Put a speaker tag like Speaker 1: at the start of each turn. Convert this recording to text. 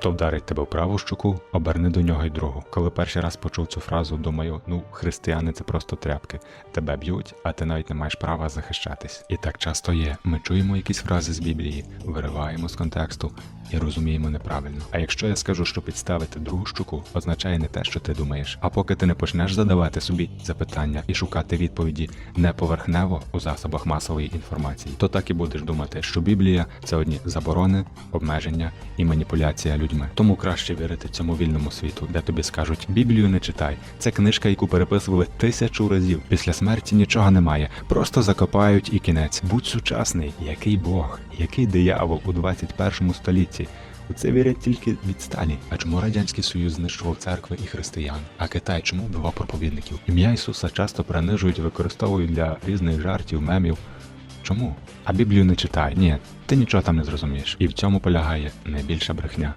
Speaker 1: Хто вдарить тебе в праву щоку, оберни до нього й другу. Коли перший раз почув цю фразу, думаю, ну, християни це просто тряпки. Тебе б'ють, а ти навіть не маєш права захищатись. І так часто є. Ми чуємо якісь фрази з Біблії, вириваємо з контексту і розуміємо неправильно. А якщо я скажу, що підставити другу щуку, означає не те, що ти думаєш. А поки ти не почнеш задавати собі запитання і шукати відповіді не поверхнево у засобах масової інформації, то так і будеш думати, що Біблія це одні заборони, обмеження і маніпуляція людьми. Тому краще вірити цьому вільному світу, де тобі скажуть Біблію не читай. Це книжка, яку переписували тисячу разів. Після смерті нічого немає. Просто закопають і кінець. Будь сучасний, який Бог, який диявол у 21 столітті. У це вірять тільки відсталі. А чому радянський союз знищував церкви і християн? А Китай чому вбивав проповідників? Ім'я Ісуса часто принижують, використовують для різних жартів, мемів. Чому? А Біблію не читай. Ні, ти нічого там не зрозумієш. І в цьому полягає найбільша брехня.